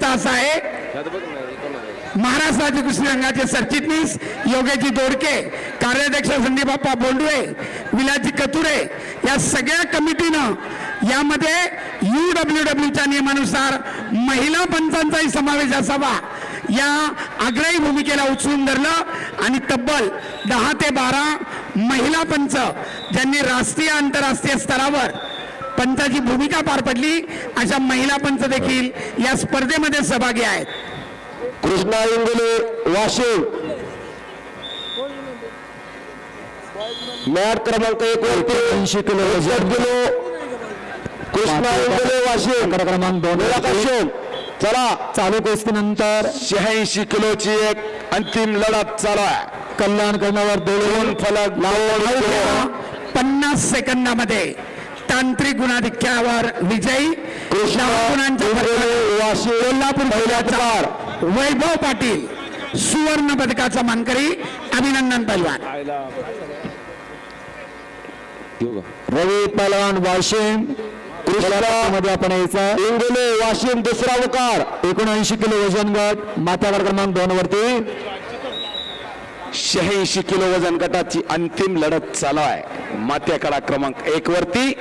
विशेषता असा आहे. महाराष्ट्राचे राज्य संघाचे सरचिटणीस योगेजी दोडके कार्याध्यक्ष संदीपाप्पा बोंडवे विलाजी कतुरे या सगळ्या कमिटीनं यामध्ये यू डब्ल्यू डब्ल्यूच्या नियमानुसार महिला पंचांचाही समावेश असावा. या आग्रही भूमिकेला उचलून धरलं आणि तब्बल दहा ते बारा महिला पंच ज्यांनी राष्ट्रीय आंतरराष्ट्रीय स्तरावर पंचाची भूमिका पार पडली अशा महिला पंच देखील या स्पर्धेमध्ये सहभागी आहेत. कृष्णा इंगोले वाशिम. मॅट क्रमांक एक वरती. ऐंशी किलो किलो कृष्णा इंगोले वाशिम. क्रमांक दोन निराकर्षण चला. चालू कुस्तीनंतर शहाऐंशी किलोची एक अंतिम लढत चालू आहे. कल्याण करण्यावर दोन फलक लावून पन्नास सेकंदामध्ये तांत्रिक गुणाधिक्यावर विजयी कोल्हापूर वैभव पाटील सुवर्ण पदकाचा मानकरी अभिनंदन पैलवान रवी पलवान वाशिममध्ये आपण यायचं. इंगोले वाशिम दुसरा उकार. एकोणऐंशी किलो वजन गट माथ्यावर क्रमांक दोन वरती. शहाऐंशी किलो वजन गटाची अंतिम लढत चालू आहे. मात्याकडा क्रमांक एक वरती.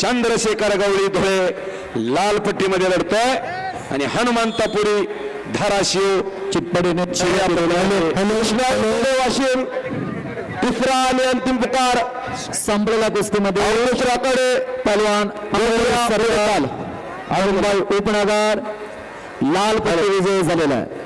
चंद्रशेखर गवळी धुळे लाल पट्टीमध्ये लढतोय. आणि हनुमंतपुरी धाराशिव चितपडीने वाशिम तिसरा आणि अंतिम पुकार संपलेल्या कुस्तीमध्ये. दुसऱ्याकडे पलवान सरदार अरुणभाई उपनगर. लाल पट्टी विजय झालेला आहे.